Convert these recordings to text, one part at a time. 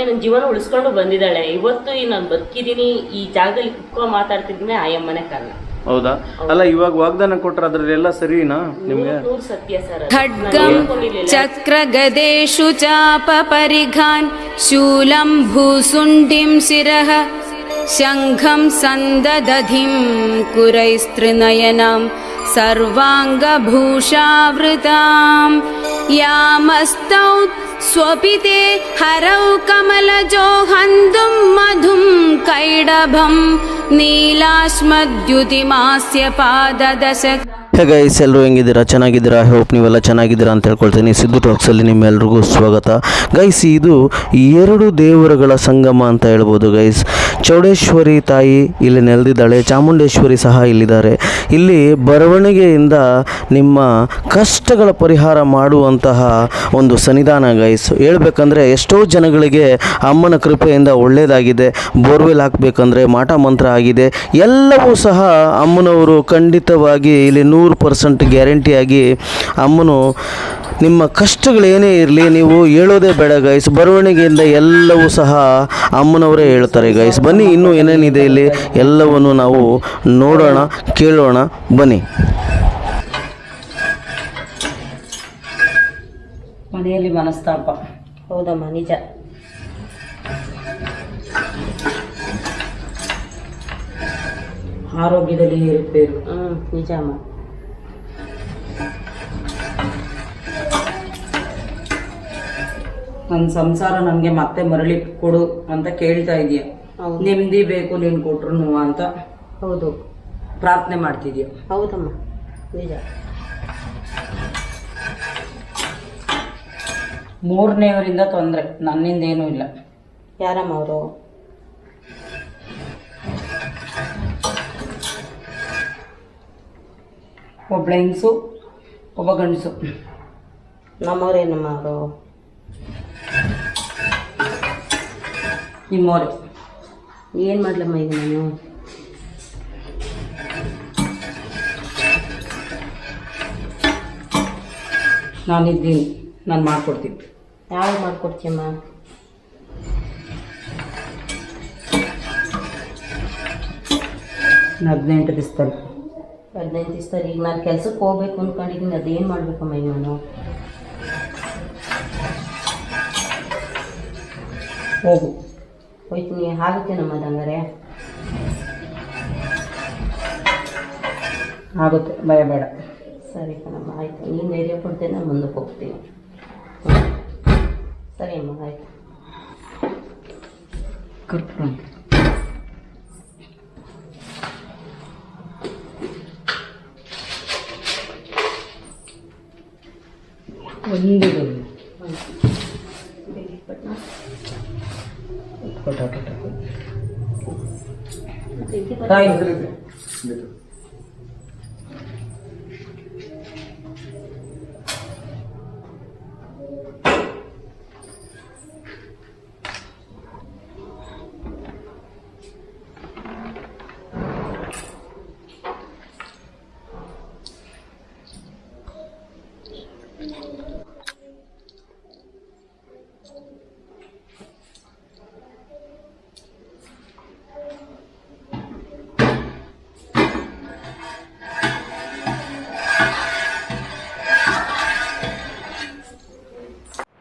ಅಂದ್ರೆ ನನ್ನ ಜೀವನ ಉಳಿಸ್ಕೊಂಡು ಬಂದಿದ್ದಾಳೆ. ಇವತ್ತು ಈ ನಾನು ಬದುಕಿದೀನಿ ಈ ಜಾಗದಲ್ಲಿ ಕುಕ್ಕೋ ಮಾತಾಡ್ತಿದ್ದೀನಿ ಆ ಅಮ್ಮನೇ ಕಾರಣ. ಹೌದಾ? ಅಲ್ಲ ಇವಾಗ ವಾಗ್ದಾನ ಕೊಟ್ರ ಅದ್ರಲ್ಲೆಲ್ಲ ಸರಿನಾ ನಿಮ್ಗೆ? ಖಡ್ಗಂ ಚಕ್ರ ಗದೇಶು ಚಾಪ ಪರಿಘಾನ್ ಶೂಲಂ ಭೂಸುಂಡಿಂ ಶಿರಃ ಶಂಖಂ ಸಂದದಧಿಂ ಕುರೈಸ್ತ್ರಿನಯನಂ ಸರ್ವಾಂಗಭೂಷಾವೃತಾಂ ಯಾಮಸ್ತೌ स्वपिते हरौ कमलजो हन्तुं मधुं कैडभं नीलाश्मद्युतिमास्य पाददश ಹೇ ಗೈಸ್ ಎಲ್ಲರೂ ಹೆಂಗಿದ್ದೀರಾ? ಚೆನ್ನಾಗಿದ್ದೀರಾ? ಹೋಪ್ ನೀವೆಲ್ಲ ಚೆನ್ನಾಗಿದ್ದೀರಾ ಅಂತ ಹೇಳ್ಕೊಳ್ತೀನಿ. ಸಿದ್ದು ಟಾಕ್ಸಲ್ಲಿ ನಿಮ್ಮೆಲ್ರಿಗೂ ಸ್ವಾಗತ. ಗೈಸ್ ಇದು ಎರಡು ದೇವರುಗಳ ಸಂಗಮ ಅಂತ ಹೇಳ್ಬೋದು ಗೈಸ್ ಚೌಡೇಶ್ವರಿ ತಾಯಿ ಇಲ್ಲಿ ನೆಲೆದಿದ್ದಾಳೆ. ಚಾಮುಂಡೇಶ್ವರಿ ಸಹ ಇಲ್ಲಿದ್ದಾರೆ. ಇಲ್ಲಿ ಬರವಣಿಗೆಯಿಂದ ನಿಮ್ಮ ಕಷ್ಟಗಳ ಪರಿಹಾರ ಮಾಡುವಂತಹ ಒಂದು ಸನ್ನಿಧಾನ ಗೈಸ್ ಹೇಳ್ಬೇಕಂದ್ರೆ ಎಷ್ಟೋ ಜನಗಳಿಗೆ ಅಮ್ಮನ ಕೃಪೆಯಿಂದ ಒಳ್ಳೆಯದಾಗಿದೆ ಬೋರ್ವೆಲ್ ಹಾಕಬೇಕಂದ್ರೆ ಮಾಟ ಮಂತ್ರ ಆಗಿದೆ. ಎಲ್ಲವೂ ಸಹ ಅಮ್ಮನವರು ಖಂಡಿತವಾಗಿ ಇಲ್ಲಿ ನೂರು ಪರ್ಸೆಂಟ್ ಗ್ಯಾರಂಟಿಯಾಗಿ ಅಮ್ಮನು ನಿಮ್ಮ ಕಷ್ಟಗಳೇನೇ ಇರಲಿ ನೀವು ಹೇಳೋದೇ ಬೇಡ ಗೈಸ್ ಬರವಣಿಗೆಯಿಂದ ಎಲ್ಲವೂ ಸಹ ಅಮ್ಮನವರೇ ಹೇಳ್ತಾರೆ ಗೈಸ್ ಬನ್ನಿ ಇನ್ನೂ ಏನೇನಿದೆ ಇಲ್ಲಿ? ಎಲ್ಲವನ್ನು ನಾವು ನೋಡೋಣ ಕೇಳೋಣ. ಬನ್ನಿ. ಮನೆಯಲ್ಲಿ ಮನಸ್ತಾಪ. ಹೌದಮ್ಮ ನಿಜ. ಆರೋಗ್ಯದಲ್ಲಿ ಏರುಪೇರು ಹ್ಞೂ ನಿಜ ಅಮ್ಮ. ನನ್ನ ಸಂಸಾರ ನನಗೆ ಮತ್ತೆ ಮರಳಿ ಕೊಡು ಅಂತ ಕೇಳ್ತಾ ಇದೀಯ. ಹೌದು. ನೆಮ್ಮದಿ ಬೇಕು ನೀನು ಕೊಟ್ರು ಅಂತ ಹೌದು. ಪ್ರಾರ್ಥನೆ ಮಾಡ್ತಿದ್ಯ. ಹೌದಮ್ಮ. ನಿಜ. ಮೂರನೆಯವರಿಂದ ತೊಂದರೆ ನನ್ನಿಂದ ಏನೂ ಇಲ್ಲ. ಯಾರಮ್ಮ ಅವರು? ಒಬ್ಬಳ ಹೆಂಗಸು ಒಬ್ಬ ಗಂಡಸು. ನಮ್ಮವ್ರೇನಮ್ಮ ಅವರು? ನಿಮ್ಮೋರೆ ಏನು ಮಾಡ್ಲಮ್ಮ ಈಗ ನಾನು? ನಾನಿದ್ದೀನಿ. ನಾನು ಮಾಡ್ಕೊಡ್ತೀನಿ. ಯಾವಾಗ ಮಾಡ್ಕೊಡ್ತೀಯಮ್ಮ? ಹದಿನೆಂಟು ದಿವಸದಲ್ಲಿ ಹದಿನೆಂಟು ದಿವಸದಲ್ಲಿ ಈಗ ನಾನು ಕೆಲ್ಸಕ್ಕೆ ಹೋಗ್ಬೇಕು ಅಂದ್ಕೊಂಡಿದ್ದೀನಿ ಅದೇನು ಮಾಡ್ಬೇಕಮ್ಮ ಈಗ ನಾನು? ಹೋಗು. ಹೋಯ್ತೀನಿ ಆಗುತ್ತೇನಮ್ಮ ಅದಂಗಾರೆ ಆಗುತ್ತೆ ಭಯ ಬೇಡ. ಸರಿ ಕಣಮ್ಮ ಆಯಿತು. ನೀನು ಧೈರ್ಯ ಕೊಡ್ತೇನೆ ನಾನು ಮುಂದಕ್ಕೆ ಹೋಗ್ತೀನಿ. ಸರಿ ಅಮ್ಮ ಆಯಿತು. ಕರ್ಕೊಂಡು ಒಂದು Thank.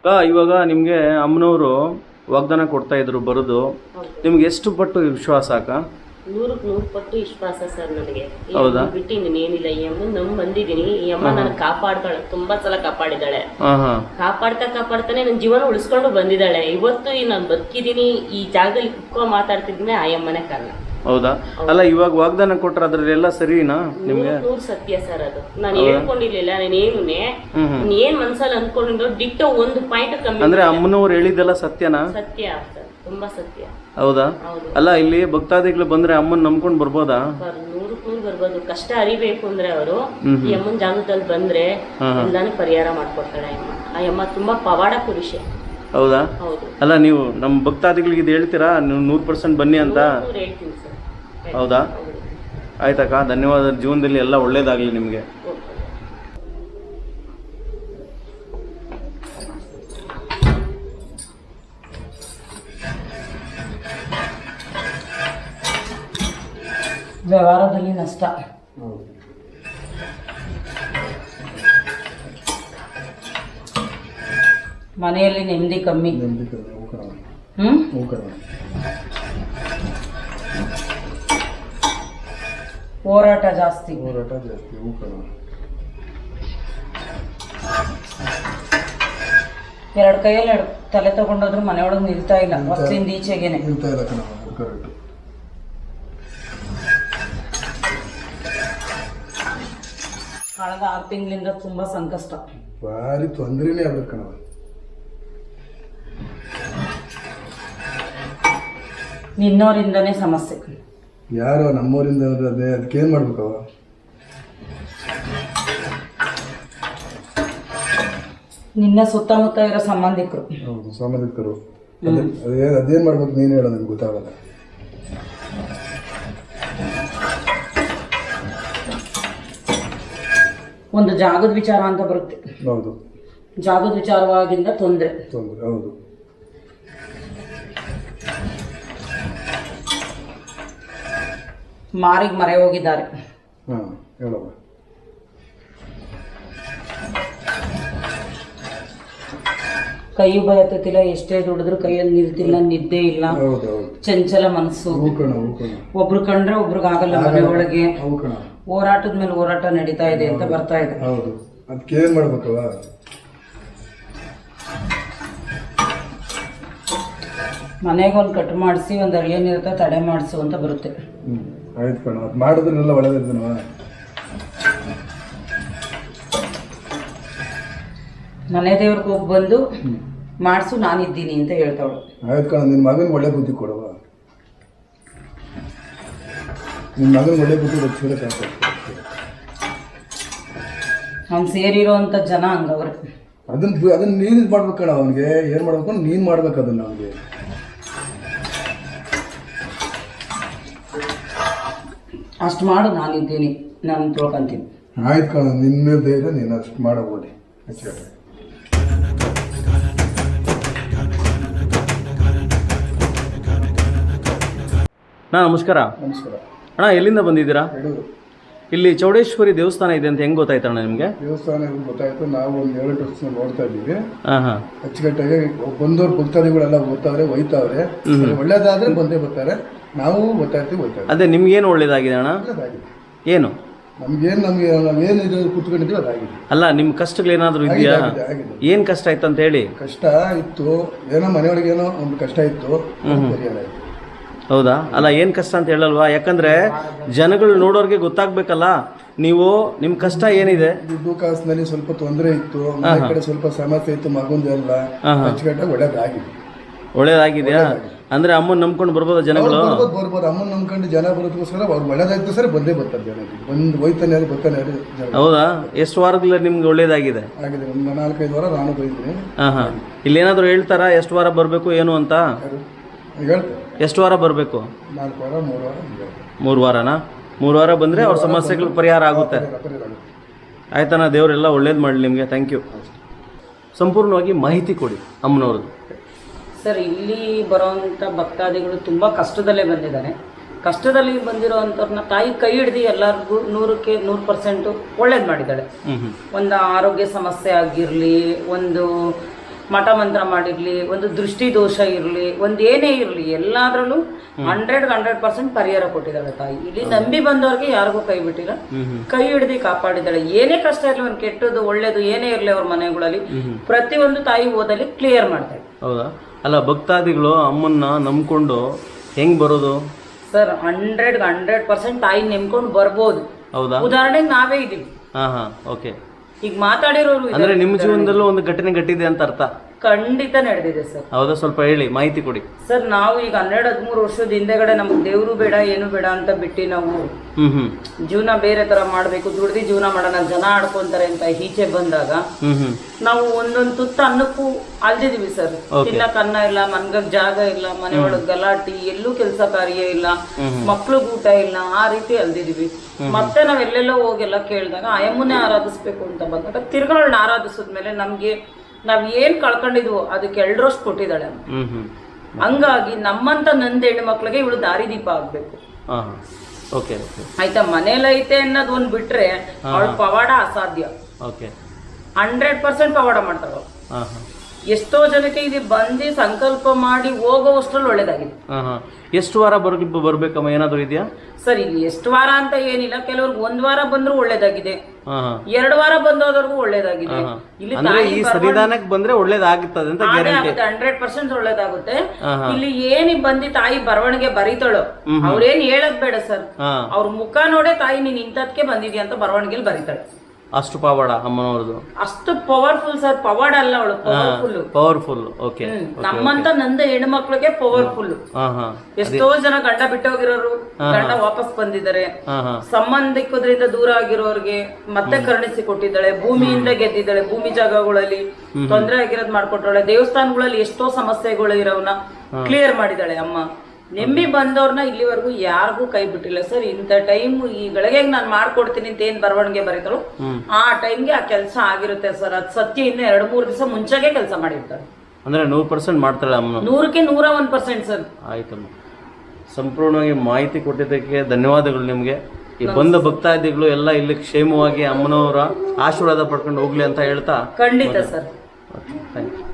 ತಾಯಿ ಇವಾಗ ನಿಮಗೆ ಅಮ್ಮನವರು ವಾಗ್ದಾನ ಕೊಡ್ತಾ ಇದ್ರು ಬರೋದು. ನಿಮ್ಗೆ ಎಷ್ಟು ಪಟ್ಟು ವಿಶ್ವಾಸ ಅಕ್ಕ? ನೂರಕ್ಕೆ ನೂರು ಪಟ್ಟು ವಿಶ್ವಾಸ ಸರ್ ನನಗೆ. ಈ ಹೌದಾ? ಅಮ್ಮನ್ ಬಿಟ್ಟಿದ್ದೀನಿ ಏನಿಲ್ಲ ಈ ಅಮ್ಮ ನಂಬ್ ಬಂದಿದ್ದೀನಿ. ಈ ಅಮ್ಮ ನನಗೆ ಕಾಪಾಡ್ತಾಳೆ. ತುಂಬಾ ಸಲ ಹಾಂ ಹಾಂ. ಕಾಪಾಡ್ತಾ ಕಾಪಾಡ್ತಾನೆ ನನ್ನ ಜೀವನ ಉಳಿಸ್ಕೊಂಡು ಬಂದಿದ್ದಾಳೆ. ಇವತ್ತು ಈ ನಾನು ಬದುಕಿದ್ದೀನಿ ಈ ಜಾಗದಲ್ಲಿ ಕುತ್ಕೊಂಡು ಮಾತಾಡ್ತಿದ್ದೀನಿ ಆ ಅಮ್ಮನೇ ಕಾರಣ. ಹೌದಾ? ಅಲ್ಲ ಇವಾಗ ವಾಗ್ದಾನ ಕೊಟ್ರ ಅದ್ರಲ್ಲೆಲ್ಲ ಸರಿನಾ ನಿಮ್ಗೆ? ನೂರ್ ಸತ್ಯ ಸರ್ ಅದು. ನಾನು ಹೇಳ್ಕೊಂಡಿರ್ಲಿಲ್ಲ ನಾನೇನುನೆ ಏನ್ ಮನ್ಸಲ್ಲಿ ಅನ್ಕೊಂಡಿದ್ರು ಡಿಟ್ಟ ಒಂದು ಪಾಯಿಂಟ್ ಕಮ್ಮಿ ಅಂದ್ರೆ ಅಮ್ಮನವ್ರು ಹೇಳಿದ್ದೆಲ್ಲ ಸತ್ಯನಾ? ಸತ್ಯ ತುಂಬಾ ಸತ್ಯ. ಹೌದಾ? ಅಲ್ಲ ಇಲ್ಲಿ ಭಕ್ತಾದಿಗಳು ಬಂದ್ರೆ ಅಮ್ಮನ್ ನಂಬ್ಕೊಂಡ್ ಬರ್ಬೋದಾ? ಬರ್ಬೋದು. ಕಷ್ಟ ಅರಿಬೇಕು ಅಂದ್ರೆ ಅವರು ಈ ಅಮ್ಮನ ಜಾಗದಲ್ಲಿ ಬಂದ್ರೆ. ಎಲ್ಲಾನು ಪರಿಹಾರ ಮಾಡ್ಕೊಡ್ತಾರೆ ಆ ಅಮ್ಮ. ತುಂಬಾ ಪವಾಡ ಪುರುಷೆ. ಹೌದಾ? ಅಲ್ಲ ನೀವು ನಮ್ಮ ಭಕ್ತಾದಿಗಳಿಗೆ ಇದು ಹೇಳ್ತೀರಾ? ನೀವು ನೂರು ಪರ್ಸೆಂಟ್ ಬನ್ನಿ ಅಂತ? ಹೇಳ್ತೀನಿ ಸರ್. ಹೌದಾ? ಆಯ್ತಕ್ಕ ಧನ್ಯವಾದ. ಜೀವನದಲ್ಲಿ ಎಲ್ಲ ಒಳ್ಳೇದಾಗಲಿ ನಿಮಗೆ. ವ್ಯವಹಾರದಲ್ಲಿ ನಷ್ಟ. ಮನೆಯಲ್ಲಿ ನೆಮ್ಮದಿ ಕಮ್ಮಿ. ಹ್ಞೂ ಹೋರಾಟ ಜಾಸ್ತಿ. ಹೋರಾಟ ಜಾಸ್ತಿ ಹೂ ಎರಡು ಕೈಯಲ್ಲಿ ಎರಡು ತಲೆ ತಗೊಂಡೋದ್ರು ಮನೆಯೊಳಗೆ ನಿಲ್ತಾ ಇಲ್ಲ ಹೊಸ್ತಿಂದ ಈಚೆಗೆ ನಿಲ್ತಾ ಇಲ್ಲ ಕರೆಕ್ಟ್ ಕಳೆದ ಆರು ತಿಂಗಳಿಂದ ತುಂಬಾ ಸಂಕಷ್ಟ. ಭಾರಿ ತೊಂದರೆನೇ ಆಗ್ಬೇಕು ಕಣವ ನಿನ್ನೋರಿಂದನೇ ಸಮಸ್ಯೆ. ಯಾರೋ ನಮ್ಮೂರಿಂದ ಅದೇ ಏನು ಮಾಡ್ಬೇಕವ ನಿನ್ನ ಸುತ್ತಮುತ್ತ ಇರೋ ಸಂಬಂಧಿಕರು. ಹೌದು ಸಂಬಂಧಿಕರು. ಅದೇ ಅದೇ ಅದೇನು ಮಾಡ್ಬೇಕು ನೀನು ಹೇಳೋ ನನಗೆ ಗೊತ್ತಾಗಲ್ಲ. ಒಂದು ಜಾಗದ ವಿಚಾರ ಅಂತ ಬರುತ್ತೆ. ಹೌದು. ಜಾಗದ ವಿಚಾರವಾಗಿಂದ ತೊಂದರೆ. ತೊಂದರೆ ಹೌದು. ಮಾರಿಗೆ ಮರೆ ಹೋಗಿದ್ದಾರೆ. ಹಾಂ ಹೇಳವ ಕೈಯು ಬಯತ್ತಿಲ್ಲ ಎಷ್ಟೇ ದುಡಿದ್ರು ಕೈಯಲ್ಲಿ ನಿಲ್ತಿಲ್ಲ ನಿದ್ದೆ ಇಲ್ಲ. ಹೌದು ಹೌದು. ಚಂಚಲ ಮನಸ್ಸು. ಹೂ ಕಣ ಹೂ ಕಣ ಒಬ್ರು ಕಂಡ್ರೆ ಒಬ್ರಿಗಾಗಲ್ಲ ಮನೆ ಒಳಗೆ. ಹೂ ಕಣ ಹೋರಾಟದ ಮೇಲೆ ಹೋರಾಟ ನಡೀತಾ ಇದೆ ಅಂತ ಬರ್ತಾ ಇದೆ. ಹೌದು ಏನು ಮಾಡ್ಬೇಕವ ಮನೆಗೆ ಒಂದು ಕಟ್ ಮಾಡಿಸಿ ಒಂದು ಏನಿರುತ್ತೋ ತಡೆ ಮಾಡಿಸು ಅಂತ ಬರುತ್ತೆ. ಹ್ಞೂ ಆಯ್ತು ಕಣ. ಅದು ಮಾಡಿದ್ರೆಲ್ಲ ಒಳ್ಳೇದಿರ್ತಾನವ ಮನೆ ದೇವ್ರಿಗೆ ಹೋಗಿ ಬಂದು ಮಾಡಿಸು ನಾನಿದ್ದೀನಿ ಅಂತ ಹೇಳ್ತಾವಳು. ಆಯ್ತು ಕಣ ನಿನ್ನ ಮಗನಿಗೆ ಒಳ್ಳೆ ಬುದ್ಧಿ ಕೊಡುವ ನಿನ್ನ ಮಗನಿಗೆ ಒಳ್ಳೆ ಬುದ್ಧಿ ರಚಿಸಿದ್ರೆ ಸಾಕು. ಅವ್ನು ಸೇರಿರೋ ಅಂಥ ಜನ ಹಂಗವ್ರೆ. ಅದನ್ನ ಅದನ್ನ ನೀನು ಇದು ಮಾಡ್ಬೇಕು ಕಣ ಅವನಿಗೆ. ಏನು ಮಾಡ್ಬೇಕು? ನೀನು ಮಾಡ್ಬೇಕು ಅದನ್ನ ಅವನಿಗೆ. ಅಷ್ಟು ಮಾಡು ನಾನಿದ್ದೀನಿ ನಾನು ತೊಳ್ಕೊಂತೀನಿ. ಆಯ್ತು ಕಣ ನಿನ್ನ ಮೇಲೆ ಧೈರ್ಯ ನೀನು ಅಷ್ಟು ಮಾಡೋ ಅಚ್ಚುಕಟ್ಟಾಗಿ ಅಣ್ಣ ನಮಸ್ಕಾರ. ನಮಸ್ಕಾರ. ಅಣ್ಣ ಎಲ್ಲಿಂದ ಬಂದಿದ್ದೀರಾ? ಹೇಳೋದು ಇಲ್ಲಿ ಚೌಡೇಶ್ವರಿ ದೇವಸ್ಥಾನ ಇದೆ ಅಂತ ಹೆಂಗೆ ಗೊತ್ತಾಯ್ತಣ್ಣ ನಿಮಗೆ? ದೇವಸ್ಥಾನ ಇದು ಗೊತ್ತಾಯ್ತು? ನಾವು ಒಂದು ಏಳು ವರ್ಷ ನೋಡ್ತಾ ಇದ್ದೀವಿ. ಹಾಂ ಹಾಂ. ಅಚ್ಚುಕಟ್ಟಾಗಿ ಬಂದವ್ರು ಭಕ್ತಾದಿಗಳೆಲ್ಲ ಓದ್ತಾವ್ರೆ ಒಯ್ತಾವ್ರೆ. ಒಳ್ಳೇದಾದ್ರೆ ಬಂದೇ ಬರ್ತಾರೆ. ನಾವು ಓದ್ತಾ ಇರ್ತೀವಿ ಓದ್ತಾ ಇರ್ತೀವಿ ಅದೇ ನಿಮ್ಗೇನು ಒಳ್ಳೇದಾಗಿದೆ ಅಣ್ಣ? ಒಳ್ಳೇದಾಗಿದೆ. ಏನು? ನಮ್ಗೇನು ನಮಗೆ ಏನು ಇದು ಕೂತ್ಕೊಂಡಿದ್ದೀವಿ ಅದಾಗಿದೆ. ಅಲ್ಲ ನಿಮ್ಮ ಕಷ್ಟಗಳೇನಾದರೂ ಇದೆಯಾ? ಆಗಿದೆ ಆಗಿದೆ. ಏನು ಕಷ್ಟ ಆಯ್ತು ಅಂತ ಹೇಳಿ? ಕಷ್ಟ ಇತ್ತು. ಏನೋ ಮನೆಯೊಳಗೆ ಏನೋ ಒಂದು ಕಷ್ಟ ಇತ್ತು. ಪರಿಹಾರ ಆಯ್ತು. ಹೌದಾ? ಅಲ್ಲ ಏನು ಕಷ್ಟ ಅಂತ ಹೇಳಲ್ವಾ? ಯಾಕಂದ್ರೆ ಜನಗಳು ನೋಡೋರಿಗೆ ಗೊತ್ತಾಗ್ಬೇಕಲ್ಲ. ನೀವು ನಿಮ್ಮ ಕಷ್ಟ ಏನಿದೆ? ದುಡ್ಡು ಕಾಸಿನಲ್ಲಿ ಸ್ವಲ್ಪ ತೊಂದರೆ ಇತ್ತು. ಮನೆ ಕಡೆ ಸ್ವಲ್ಪ ಸಮಸ್ಯೆ ಇತ್ತು ಮಗುಂದೆಲ್ಲ ಅಚ್ಚುಕಟ್ಟಾಗಿ ಒಳ್ಳೇದಾಗಿದೆ. ಒಳ್ಳೇದಾಗಿದೆಯಾ? ಅಂದ್ರೆ ಅಮ್ಮನ್ ನಂಬ್ಕೊಂಡು ಬರ್ಬೋದು ಜನಗಳು? ಬರ್ಬೋದು ಬರ್ಬೋದು. ಅಮ್ಮನ ನಂಬ್ಕೊಂಡು ಜನ ಬರೋದಕ್ಕೋಸ್ಕರ ಅವ್ರು ಒಳ್ಳೇದಾಯ್ತು ಸರ್ ಬಂದೇ ಬರ್ತಾರೆ ಜನಕ್ಕೆ ಬಂದು ಹೋಯ್ತಾನೆ ಯಾರು ಬರ್ತಾನೆ ಯಾರು ಜನ. ಹೌದಾ? ಎಷ್ಟು ವಾರದಲ್ಲಿ ನಿಮ್ಗೆ ಒಳ್ಳೇದಾಗಿದೆ? ಆಗಿದೆ. ಒಂದು ನಾಲ್ಕೈದು ವಾರ ನಾನು ಬೈದ್ದೀನಿ ಹಾಂ ಹಾಂ ಇಲ್ಲೇನಾದರೂ ಹೇಳ್ತಾರಾ ಎಷ್ಟು ವಾರ ಬರಬೇಕು ಏನು ಅಂತ? ಹೇಳ್ತಾರೆ ಎಷ್ಟು ವಾರ ಬರಬೇಕು? ನಾಲ್ಕು ವಾರ ಮೂರು ವಾರ. ಮೂರು ವಾರನಾ? ಮೂರು ವಾರ ಬಂದರೆ ಅವ್ರ ಸಮಸ್ಯೆಗಳು ಪರಿಹಾರ ಆಗುತ್ತೆ. ಪರಿಹಾರ ಆಗುತ್ತೆ. ಆಯ್ತಾನ ದೇವರೆಲ್ಲ ಒಳ್ಳೇದು ಮಾಡಲಿ ನಿಮಗೆ. ಥ್ಯಾಂಕ್ ಯು ಸಂಪೂರ್ಣವಾಗಿ ಮಾಹಿತಿ ಕೊಡಿ ಅಮ್ಮನವ್ರದ್ದು. ಸರ್ ಇಲ್ಲಿ ಬರೋವಂಥ ಭಕ್ತಾದಿಗಳು ತುಂಬ ಕಷ್ಟದಲ್ಲೇ ಬಂದಿದ್ದಾರೆ. ಕಷ್ಟದಲ್ಲಿ ಬಂದಿರೋ ಅಂಥವ್ರನ್ನ ತಾಯಿ ಕೈ ಹಿಡ್ದು ಎಲ್ಲರಿಗೂ ನೂರಕ್ಕೆ ನೂರು ಪರ್ಸೆಂಟು ಒಳ್ಳೇದು ಮಾಡಿದ್ದಾಳೆ. ಒಂದು ಆರೋಗ್ಯ ಸಮಸ್ಯೆ ಆಗಿರಲಿ ಒಂದು ಮಠ ಮಂತ್ರ ಮಾಡಿರಲಿ ಒಂದು ದೃಷ್ಟಿ ದೋಷ ಇರಲಿ ಒಂದು ಏನೇ ಇರಲಿ ಎಲ್ಲಾದ್ರಲ್ಲೂ ಹಂಡ್ರೆಡ್ ಹಂಡ್ರೆಡ್ ಪರ್ಸೆಂಟ್ ಪರಿಹಾರ ಕೊಟ್ಟಿದ್ದಾಳೆ ತಾಯಿ. ಇಲ್ಲಿ ನಂಬಿ ಬಂದವ್ರಿಗೆ ಯಾರಿಗೂ ಕೈ ಬಿಟ್ಟಿಲ್ಲ. ಕೈ ಹಿಡ್ದು ಕಾಪಾಡಿದ್ದಾಳೆ. ಏನೇ ಕಷ್ಟ ಇರಲಿ ಒಂದು ಕೆಟ್ಟದ್ದು ಒಳ್ಳೇದು ಏನೇ ಇರಲಿ ಅವ್ರ ಮನೆಗಳಲ್ಲಿ ಪ್ರತಿಯೊಂದು ತಾಯಿ ಓದಲ್ಲಿ ಕ್ಲಿಯರ್ ಮಾಡ್ತಾಳೆ ಹೌದಾ? ಅಲ್ಲ ಭಕ್ತಾದಿಗಳು ಅಮ್ಮನ್ನ ನಂಬ್ಕೊಂಡು ಹೆಂಗ್ ಬರೋದು? ಸರ್ ಹಂಡ್ರೆಡ್ ಹಂಡ್ರೆಡ್ ಪರ್ಸೆಂಟ್ ತಾಯಿ ನೆಮ್ಕೊಂಡು ಬರ್ಬೋದು. ಹೌದಾ? ಉದಾಹರಣೆಗೆ ನಾವೇ ಇದೀವಿ. ಹಾ ಹಾ ಓಕೆ ಈಗ ಮಾತಾಡಿರೋರು ಅಂದ್ರೆ ನಿಮ್ಮ ಜೀವನದಲ್ಲೂ ಒಂದು ಘಟನೆ ಘಟಿದೆ ಅಂತ ಅರ್ಥ? ಖಂಡಿತ ನಡೆದಿದೆ ಸರ್. ಹೌದಾ ಸ್ವಲ್ಪ ಹೇಳಿ ಮಾಹಿತಿ ಕೊಡಿ. ಸರ್ ನಾವು ಈಗ ಹನ್ನೆರಡು ಹದಿಮೂರು ವರ್ಷದ ಹಿಂದೆಗಡೆ ನಮ್ಗೆ ದೇವರು ಬೇಡ ಏನು ಬೇಡ ಅಂತ ಬಿಟ್ಟು ನಾವು ಜೀವನ ಬೇರೆ ತರ ಮಾಡಬೇಕು ದುಡ್ದು ಜೀವನ ಮಾಡೋಣ ಜನ ಆಡ್ಕೊಂತಾರೆ ಅಂತ ಈಚೆ ಬಂದಾಗ ನಾವು ಒಂದೊಂದು ತುತ್ತ ಅನ್ನಕ್ಕೂ ಅಲ್ದಿದೀವಿ ಸರ್. ತಿನ್ನಕ್ ಅನ್ನ ಇಲ್ಲ ಮನ್ಗಕ್ ಜಾಗ ಇಲ್ಲ ಮನೆ ಒಳಗ್ ಗಲಾಟಿ ಎಲ್ಲೂ ಕೆಲಸ ಕಾರ್ಯ ಇಲ್ಲ ಮಕ್ಳಿಗ್ ಊಟ ಇಲ್ಲ ಆ ರೀತಿ ಅಲ್ದಿದೀವಿ. ಮತ್ತೆ ನಾವ್ ಎಲ್ಲೆಲ್ಲೋ ಹೋಗೆಲ್ಲ ಕೇಳಿದಾಗ ಅಯಮ್ಮನೇ ಆರಾಧಿಸ್ಬೇಕು ಅಂತ ಬಂದಾಗ ತಿರ್ಗಳನ್ನ ಆರಾಧಿಸಿದ್ಮೇಲೆ ನಮ್ಗೆ ನಾವ್ ಏನ್ ಕಳ್ಕೊಂಡಿದ್ವು ಅದಕ್ಕೆ ಎಲ್ಡ್ರಷ್ಟು ಕೊಟ್ಟಿದ್ದಾಳೆ ಅಮ್ಮ. ಹಂಗಾಗಿ ನಮ್ಮಂತ ನಂದ್ ಹೆಣ್ಣು ಮಕ್ಳಿಗೆ ಇವಳು ದಾರಿದೀಪ ಆಗ್ಬೇಕು. ಹಾಂ ಓಕೆ ಓಕೆ ಆಯ್ತಾ ಮನೇಲೈತೆ ಅನ್ನೋದು ಒಂದ್ ಬಿಟ್ರೆ ಅವಳು ಪವಾಡ ಅಸಾಧ್ಯ. ಓಕೆ ಹಂಡ್ರೆಡ್ ಪರ್ಸೆಂಟ್ ಪವಾಡ ಮಾಡ್ತಾಳ ಹಾಂ ಹಾಂ. ಎಷ್ಟೋ ಜನಕ್ಕೆ ಇದು ಬಂದು ಸಂಕಲ್ಪ ಮಾಡಿ ಹೋಗೋವಷ್ಟ್ರಲ್ಲಿ ಒಳ್ಳೇದಾಗಿದೆ. ಎಷ್ಟು ವಾರ ಬರ್ ಬರ್ಬೇಕಮ್ಮ? ಏನಾದರೂ ಇದೆಯಾ? ಸರಿ ಇಲ್ಲಿ ಎಷ್ಟು ವಾರ ಅಂತ ಏನಿಲ್ಲ. ಕೆಲವ್ರಿಗೆ ಒಂದ್ ವಾರ ಬಂದ್ರು ಒಳ್ಳೇದಾಗಿದೆ. ಎರಡು ವಾರ ಬಂದೋದವ್ರಿಗೂ ಒಳ್ಳೇದಾಗಿದೆ. ಇಲ್ಲಿ ಈ ಸನ್ನಿಧಾನಕ್ಕೆ ಬಂದ್ರೆ ಒಳ್ಳೇದಾಗುತ್ತದೆ ಅಂತ ಗ್ಯಾರಂಟಿ ಹಂಡ್ರೆಡ್ ಪರ್ಸೆಂಟ್ ಒಳ್ಳೇದಾಗುತ್ತೆ. ಇಲ್ಲಿ ಏನಿ ಬಂದಿ ತಾಯಿ ಬರವಣಿಗೆ ಬರೀತಾಳೋ ಅವ್ರೇನ್ ಹೇಳದ್ ಬೇಡ ಸರ್. ಅವ್ರ ಮುಖ ನೋಡೇ ತಾಯಿ ನೀನ್ ಇಂಥದ್ಕೆ ಬಂದಿದ್ಯಾ ಅಂತ ಬರವಣಿಗೆಲಿ ಬರೀತಾಳೆ. ಅಷ್ಟು ಪವಾಡ ಅಮ್ಮನವ್ರದ್ದು. ಅಷ್ಟು ಪವರ್ಫುಲ್ ಸರ್ ಪವಾಡ ಅಲ್ಲ ಅವಳು ಪವರ್ಫುಲ್ ಪವರ್ಫುಲ್ ಓಕೆ ನಮ್ಮಂತ ನಂದ ಹೆಣ್ಮಕ್ಳಿಗೆ ಪವರ್ಫುಲ್ ಎಷ್ಟೋ ಜನ ಗಂಡ ಬಿಟ್ಟೋಗಿರೋರು ಗಂಡ ವಾಪಸ್ ಬಂದಿದ್ದಾರೆ. ಸಂಬಂಧಿಕದ್ರಿಂದ ದೂರ ಆಗಿರೋರ್ಗೆ ಮತ್ತೆ ಕರುಣಿಸಿ ಕೊಟ್ಟಿದ್ದಾಳೆ ಭೂಮಿಯಿಂದ ಗೆದ್ದಿದ್ದಾಳೆ ಭೂಮಿ ಜಾಗಗಳಲ್ಲಿ ತೊಂದರೆ ಆಗಿರೋದ್ ಮಾಡ್ಕೊಟ್ರಾಳೆ ದೇವಸ್ಥಾನಗಳಲ್ಲಿ ಎಷ್ಟೋ ಸಮಸ್ಯೆಗಳು ಇರೋವನ್ನ ಕ್ಲಿಯರ್ ಮಾಡಿದಾಳೆ ಅಮ್ಮ. ನೆಮ್ಮಿ ಬಂದವ್ರನ್ನ ಇಲ್ಲಿವರೆಗೂ ಯಾರಿಗೂ ಕೈ ಬಿಟ್ಟಿಲ್ಲ. ಸರ್ ಇಂಥ ಟೈಮ್ ಈ ಗಳಿಗೆ ನಾನು ಮಾಡ್ಕೊಡ್ತೀನಿ ಅಂತ ಏನ್ ಬರವಣಿಗೆ ಬರೀತಾರೋ ಆ ಟೈಮ್ಗೆ ಆ ಕೆಲಸ ಆಗಿರುತ್ತೆ ಸರ್. ಅದು ಸತ್ಯ ಇನ್ನು ಎರಡು ಮೂರು ದಿವಸ ಮುಂಚೆಗೆ ಕೆಲಸ ಮಾಡಿರ್ತಾರೆ. ಅಂದ್ರೆ ನೂರು ಪರ್ಸೆಂಟ್ ಮಾಡ್ತಾಳೆ ಅಮ್ಮನ? ನೂರಕ್ಕೆ ನೂರ ಒಂದ್ ಪರ್ಸೆಂಟ್ ಸರ್. ಆಯ್ತಮ್ಮ. ಸಂಪೂರ್ಣವಾಗಿ ಮಾಹಿತಿ ಕೊಟ್ಟಿದ್ದಕ್ಕೆ ಧನ್ಯವಾದಗಳು ನಿಮಗೆ. ಈ ಬಂದ ಭಕ್ತಾದಿಗಳು ಎಲ್ಲ ಇಲ್ಲಿ ಕ್ಷೇಮವಾಗಿ ಅಮ್ಮನವರ ಆಶೀರ್ವಾದ ಪಡ್ಕೊಂಡು ಹೋಗ್ಲಿ ಅಂತ ಹೇಳ್ತಾ ಖಂಡಿತ ಸರ್. Thank you